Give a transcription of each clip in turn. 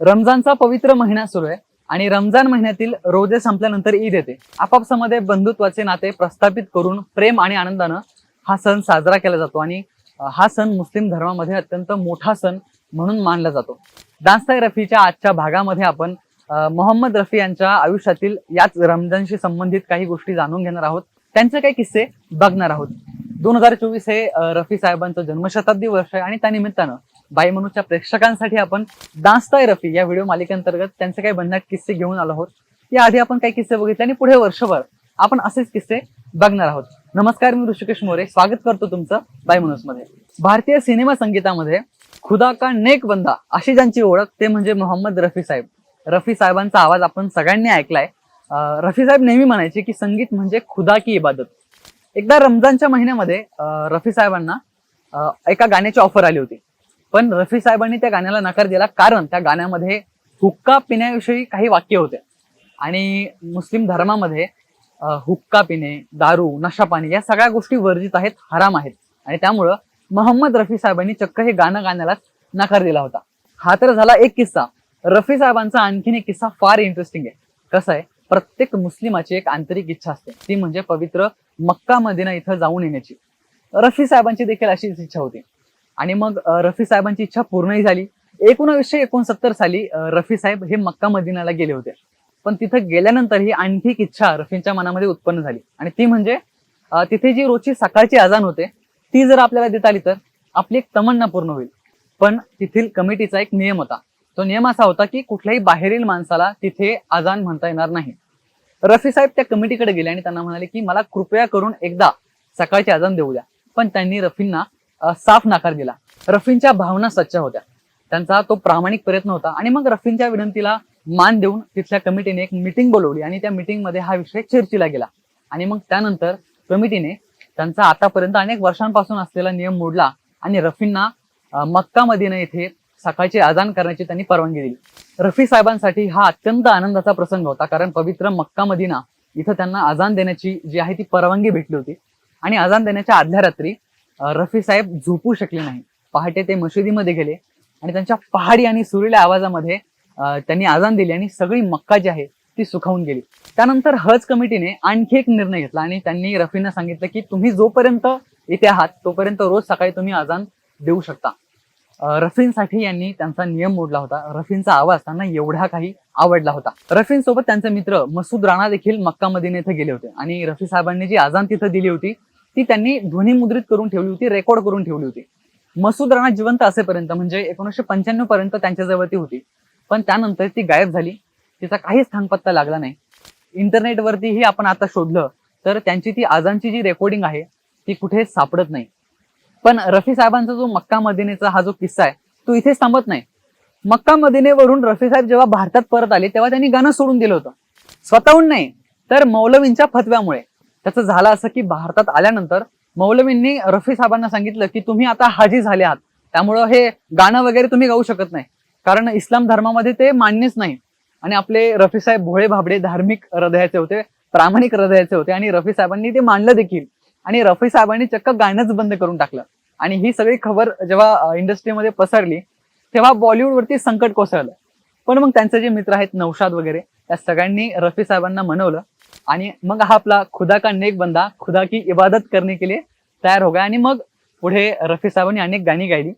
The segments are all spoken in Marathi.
रमजानचा पवित्र महिना सुरू आहे आणि रमजान महिन्यातील रोजे संपल्यानंतर ईद येते. आपापसामध्ये बंधुत्वाचे नाते प्रस्थापित करून प्रेम आणि आनंदानं हा सण साजरा केला जातो आणि हा सण मुस्लिम धर्मामध्ये अत्यंत मोठा सण म्हणून मानला जातो. दास्ताय रफीच्या आजच्या भागामध्ये आपण मोहम्मद रफी यांच्या आयुष्यातील याच रमजानशी संबंधित काही गोष्टी जाणून घेणार आहोत. त्यांचे काही किस्से बघणार आहोत. दोन हजार चोवीस हे रफी साहेबांचं जन्मशताब्दी वर्ष आहे आणि त्यानिमित्तानं बाई मनूच्या प्रेक्षकांसाठी आपण दास्ताय रफी या व्हिडिओ मालिकेअंतर्गत त्यांचे काही भन्नाट किस्से घेऊन आलो आहोत. या आधी आपण काही किस्से बघितले आणि पुढे वर्षभर आपण असेच किस्से बघणार आहोत. नमस्कार मी ऋषिकेश मोरे. स्वागत करतो तुमचं बाय मनोजमध्ये भारतीय सिनेमा संगीतामध्ये खुदा का नेक बंदा अशी ज्यांची ओळख ते म्हणजे मोहम्मद रफी साहेब. रफी साहेबांचा आवाज आपण सगळ्यांनी ऐकलाय. रफी साहेब नेहमी म्हणायचे की संगीत म्हणजे खुदा की इबादत. एकदा रमजानच्या महिन्यामध्ये रफी साहेबांना एका गाण्याची ऑफर आली होती. पण रफी साहेबांनी त्या गाण्याला नकार दिला कारण त्या गाण्यामध्ये हुक्का पिण्याविषयी काही वाक्य होते. आणि मुस्लिम धर्मामध्ये हुक्का पिणे दारू नशापाणी या सगळ्या गोष्टी वर्जित आहेत हराम आहेत. आणि त्यामुळं मोहम्मद रफी साहेबांनी चक्क हे गाणं गाण्यालाच नकार दिला होता. हा तर झाला एक किस्सा. रफी साहेबांचा आणखीन एक किस्सा फार इंटरेस्टिंग आहे. कसं आहे? प्रत्येक मुस्लिमाची एक आंतरिक इच्छा असते. ती म्हणजे पवित्र मक्का मदिना इथं जाऊन येण्याची. रफी साहेबांची देखील अशीच इच्छा होती. आणि मग रफी साहेबांची इच्छा पूर्णही झाली. एकोणावीसशे एकोणसत्तर साली रफी साहेब हे मक्का मदिनाला गेले होते. पण तिथं गेल्यानंतर ही आणखी एक इच्छा रफींच्या मनामध्ये उत्पन्न झाली. आणि ती म्हणजे तिथे जी रोजची सकाळची अजान होते ती जर आपल्याला देता आली तर आपली एक तमन्ना पूर्ण होईल. पण तिथील कमिटीचा एक नियम होता. तो नियम असा होता की कुठल्याही बाहेरील माणसाला तिथे अजान म्हणता येणार नाही. रफी साहेब त्या कमिटीकडे गेले आणि त्यांना म्हणाले की मला कृपया करून एकदा सकाळची अजान देऊ द्या. पण त्यांनी रफींना साफ नकार दिला. रफींच्या भावना सच्च्या होत्या. त्यांचा तो प्रामाणिक प्रयत्न होता आणि मग रफींच्या विनंतीला मान देऊन तिथल्या कमिटीने एक मिटिंग बोलवली आणि त्या मीटिंगमध्ये हा विषय चर्चेला गेला. आणि मग त्यानंतर कमिटीने त्यांचा आतापर्यंत अनेक वर्षांपासून असलेला नियम मोडला आणि रफींना मक्का मदिना येथे सकाळचे आजान करण्याची त्यांनी परवानगी दिली. रफी साहेबांसाठी हा अत्यंत आनंदाचा प्रसंग होता कारण पवित्र मक्का मदिना इथं त्यांना आजान देण्याची जी आहे ती परवानगी भेटली होती. आणि आजान देण्याच्या आदल्या रात्री रफी साहेब झोपू शकले नाही पहाटे ते मशिदीमध्ये गेले आणि त्यांच्या पहाडी आणि सुरील्या आवाजामध्ये त्यांनी आजान दिली आणि सगळी मक्का जी आहे ती सुखावून गेली. त्यानंतर हज कमिटीने आणखी एक निर्णय घेतला आणि त्यांनी रफीनं सांगितलं की तुम्ही जोपर्यंत इथे आहात तोपर्यंत रोज सकाळी तुम्ही आजान देऊ शकता. अं, रफींसाठी यांनी त्यांचा नियम मोडला होता. रफींचा आवाज त्यांना एवढा काही आवडला होता. रफींसोबत त्यांचे मित्र मसूद राणा देखील मक्का मदिने इथे गेले होते आणि रफी साहेबांनी जी आजान तिथं दिली होती ती त्यांनी ध्वनिमुद्रित करून ठेवली होती रेकॉर्ड करून ठेवली होती. मसूद राणा जिवंत असेपर्यंत म्हणजे एकोणीसशे पंच्याण्णव पर्यंत त्यांच्याजवळ ती होती. पण त्यानंतर ती गायब झाली. तिचा काहीच थांगपत्ता लागला नाही. इंटरनेटवरतीही आपण आता शोधलं तर त्यांची ती आजांची जी रेकॉर्डिंग आहे ती कुठे सापडत नाही. पण रफी साहेबांचा जो मक्का मदिनेचा हा जो किस्सा आहे तो इथेच थांबत नाही. मक्का मदिनेवरून रफी साहेब जेव्हा भारतात परत आले तेव्हा त्यांनी गाणं सोडून दिलं होतं. स्वतःहून नाही तर मौलवींच्या फतव्यामुळे. त्याचं झालं असं की भारतात आल्यानंतर मौलवींनी रफी साहेबांना सांगितलं की तुम्ही आता हाजी झाले आहात. त्यामुळं हे गाणं वगैरे तुम्ही गाऊ शकत नाही. कारण इस्लाम धर्मामध्ये ते मान्यच नाही. आणि आपले रफी साहेब भोळे भाबडे धार्मिक हृदयाचे होते प्रामाणिक हृदयाचे होते आणि रफी साहेबांनी ते मानलं देखील. आणि रफी साहेबांनी चक्क गाणंच बंद करून टाकलं. आणि ही सगळी खबर जेव्हा इंडस्ट्रीमध्ये पसरली तेव्हा बॉलिवूडवरती संकट कोसळलं. पण मग त्यांचे जे मित्र आहेत नौशाद वगैरे त्या सगळ्यांनी रफी साहेबांना मनवलं. आणि मग हा आपला खुदा का नेक बंदा खुदा की इबादत करने के लिए तयार हो गया. आणि मग पुढे रफी साहेबांनी अनेक गाणी गायली.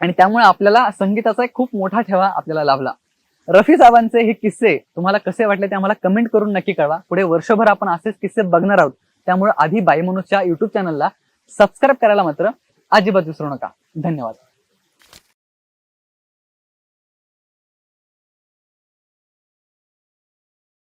आणि त्यामुळे आपल्याला संगीताचा एक खूप मोठा ठेवा आपल्याला लाभला. रफी साहेबांचे हे किस्से तुम्हाला कसे वाटले ते आम्हाला कमेंट करून नक्की कळवा. पुढे वर्षभर आपण असेच किस्से बघणार आहोत. त्यामुळे आधी बाई मनोजच्या युट्यूब चॅनलला सबस्क्राईब करायला मात्र अजिबात विसरू नका. धन्यवाद.